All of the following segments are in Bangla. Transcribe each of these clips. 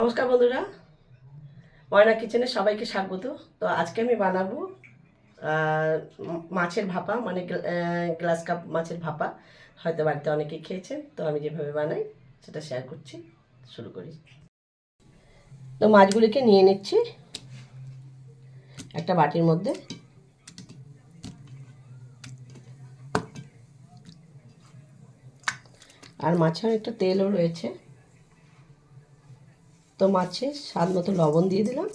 নমস্কার বন্ধুরা, ময়না কিচেনে সবাইকে স্বাগত। তো আজকে আমি বানাবো মাছের ভাপা মানে গ্লাস কাপ মাছের ভাপা। হয়তো বাড়িতে অনেকেই খেয়েছেন, তো আমি যেভাবে বানাই, সেটা শেয়ার করছি, শুরু করি। তো মাছগুলিকে নিয়ে নিচ্ছি একটা বাটির মধ্যে। আর মাছে একটা তেলও রয়েছে। তো মাছে স্বাদ মতো লবণ দিয়ে দিলাম।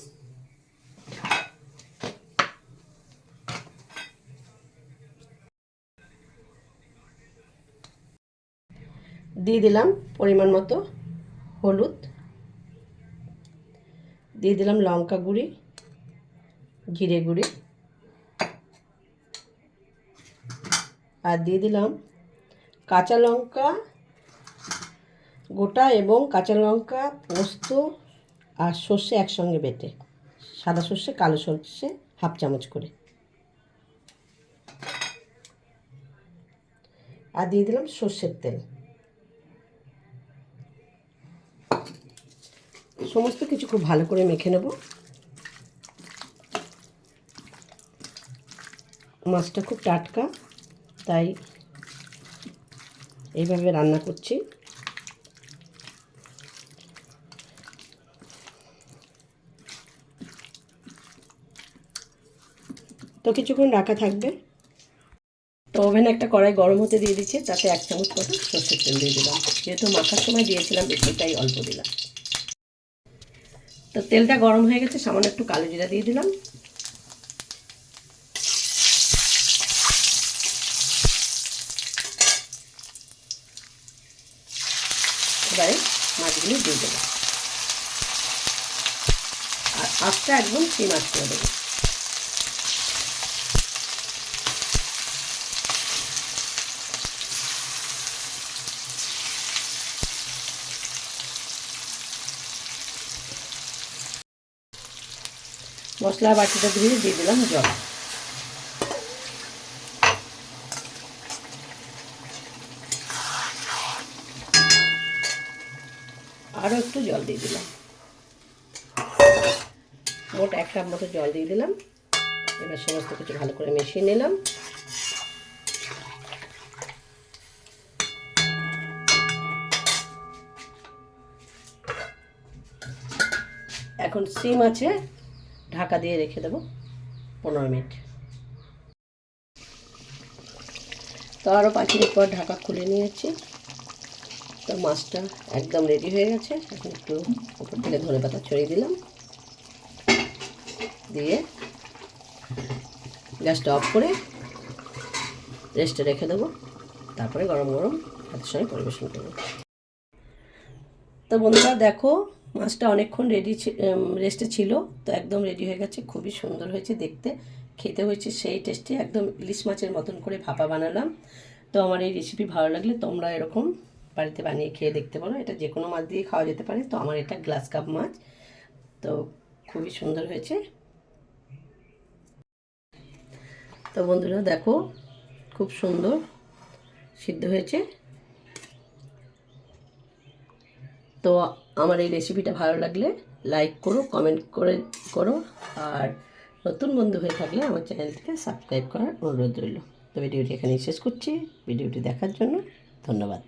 দিয়ে দিলাম পরিমাণ মতো হলুদ। দিয়ে দিলাম লঙ্কা গুঁড়ি, জিরে গুঁড়ি। আর দিয়ে দিলাম কাঁচা লঙ্কা গোটা এবং কাঁচা লঙ্কা, পোস্ত আর সর্ষে একসঙ্গে বেটে। সাদা সর্ষে, কালো সর্ষে হাফ চামচ করে। আর দিয়ে দিলাম সর্ষের তেল। সমস্ত কিছু খুব ভালো করে মেখে নেব। মাছটা খুব টাটকা, তাই এইভাবে রান্না করছি। তো কিছুক্ষণ রাখা থাকবে। তো ওভেনে একটা কড়াই গরম হতে দিয়ে দিচ্ছি, তাতে এক চামচ মতো সর্ষের তেল দিয়ে দিলাম। যেহেতু মাখার সময় দিয়েছিলাম, বেশি তাই অল্প দিলাম। তো তেলটা গরম হয়ে গেছে, সামান্য একটু কালো জিরা দিয়ে দিলাম। এবারে মাছগুলো দিয়ে দেবো আর আস্তে একদম সেই মাছ করে দেবো। মশলা বাটিটা ধুয়ে দিয়ে দিলাম জল। আরও একটু জল দিয়ে দিলাম। মোট এক কাপ মতো জল দিয়ে দিলাম। এবার সমস্ত কিছু ভালো করে মিশিয়ে নিলাম। এখন সিম আছে। ঢাকা দিয়ে রেখে দেবো পনেরো মিনিট। তো আরও পাঁচ মিনিট পর ঢাকা খুলে নিয়েছি। তো মাছটা একদম রেডি হয়ে গেছে। এখন একটু উপর থেকে ধনে পাতা ছড়িয়ে দিলাম। দিয়ে গ্যাসটা অফ করে রেস্টে রেখে দেবো। তারপরে গরম গরম হাতের সঙ্গে পরিবেশন করব। তো বন্ধুরা দেখো মাছটা অনেকক্ষণ রেডি রেস্টে ছিল, তো একদম রেডি হয়ে গেছে। খুবই সুন্দর হয়েছে দেখতে। খেতে হয়েছে সেই টেস্টে একদম ইলিশ মাছের মতন করে ভাপা বানালাম। তো আমার এই রেসিপি ভালো লাগলে তোমরা এরকম বাড়িতে বানিয়ে খেয়ে দেখতে পারো। এটা যে কোনো মাছ দিয়ে খাওয়া যেতে পারে, তো আমার এটা গ্লাস কাপ মাছ। তো খুবই সুন্দর হয়েছে। তো বন্ধুরা দেখো, খুব সুন্দর সিদ্ধ হয়েছে। তো আমার এই রেসিপিটা ভালো লাগলে লাইক করো কমেন্ট করে, করো। আর নতুন বন্ধু হয়ে থাকলে আমার চ্যানেলটিকে সাবস্ক্রাইব করার অনুরোধ রইল। তো ভিডিওটি এখানেই শেষ করছি। ভিডিওটি দেখার জন্য ধন্যবাদ।